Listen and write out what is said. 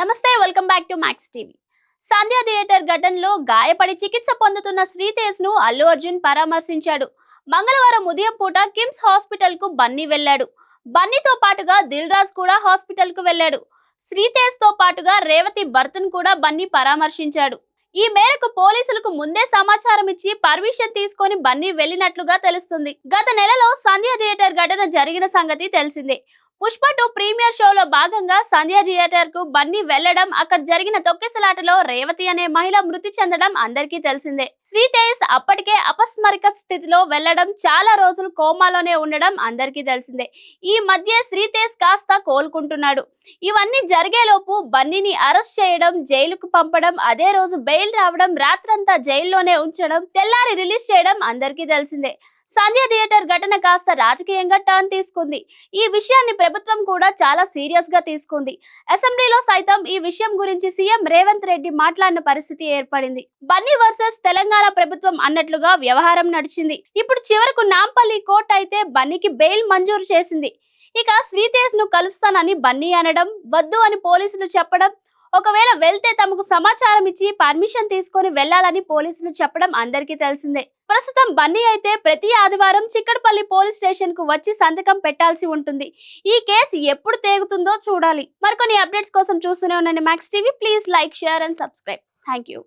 నమస్తే welcome back to Max TV. Sandhya theatre ఘటనలో గాయపడి చికిత్స పొందుతున్న శ్రీతేజ్ను అల్లు అర్జున్ పరామర్శించాడు. మంగళవారం ఉదయం పూట కిమ్స్ హాస్పిటల్కు బన్నీ వెళ్ళాడు. బన్నీతో పాటుగా దిల్ రాజ్ కూడా హాస్పిటల్కు వెళ్ళాడు. శ్రీతేజ్తో పాటుగా రేవతి భర్తను కూడా బన్నీ పరామర్శించాడు. ఈ మేరకు పోలీసులకు ముందే సమాచారం ఇచ్చి పర్మిషన్ తీసుకొని బన్నీ వెళ్ళినట్లుగా తెలుస్తుంది. గత నెలలో సంధ్య థియేటర్ ఘటన జరిగిన సంగతి తెలిసిందే. పుష్ప టూ ప్రీమియర్ షోలో భాగంగా సంధ్య థియేటర్కు బన్నీ వెళ్ళడం అక్కడ జరిగిన తొక్కిసలాటలో రేవతి అనే మహిళ మృతి చెందడం అందరికీ తెలిసిందే. శ్రీతేజ్ అప్పటికే అపస్మరిక స్థితిలో వెళ్ళడం చాలా రోజులు కోమాలోనే ఉండడం అందరికీ తెలిసిందే. ఈ మధ్య శ్రీతేజ్ కాస్త కోలుకుంటున్నాడు. ఇవన్నీ జరిగేలోపు బన్నీని అరెస్ట్ చేయడం జైలుకు పంపడం అదే రోజు బెయిల్ రావడం రాత్రంతా జైల్లోనే ఉంచడం తెల్లారి రిలీజ్ చేయడం అందరికీ తెలిసిందే. సంధ్య థియేటర్ ఘటన కాస్త రాజకీయంగా టర్న్ తీసుకుంది. ఈ విషయాన్ని ప్రభుత్వం కూడా చాలా సీరియస్గా తీసుకుంది. అసెంబ్లీలో సైతం ఈ విషయం గురించి సీఎం రేవంత్ రెడ్డి మాట్లాడిన పరిస్థితి ఏర్పడింది. బన్నీ వర్సెస్ తెలంగాణ ప్రభుత్వం అన్నట్లుగా వ్యవహారం నడిచింది. ఇప్పుడు చివరకు నాంపల్లి కోర్టు అయితే బన్నీకి బెయిల్ మంజూరు చేసింది. ఇక శ్రీతేజ్ను కలుస్తానని బన్నీ అనడం వద్దు అని పోలీసులు చెప్పడం ఒకవేళ వెళ్తే తమకు సమాచారం ఇచ్చి పర్మిషన్ తీసుకొని వెళ్ళాలని పోలీసులు చెప్పడం అందరికీ తెలిసిందే. ప్రస్తుతం బన్నీ అయితే ప్రతి ఆదివారం చిక్కడపల్లి పోలీస్ స్టేషన్కు వచ్చి సంతకం పెట్టాల్సి ఉంటుంది. ఈ కేసు ఎప్పుడు తేగుతుందో చూడాలి. మరికొన్ని అప్డేట్స్ కోసం చూస్తూనే ఉండండి. Max TV please like share and subscribe. Thank you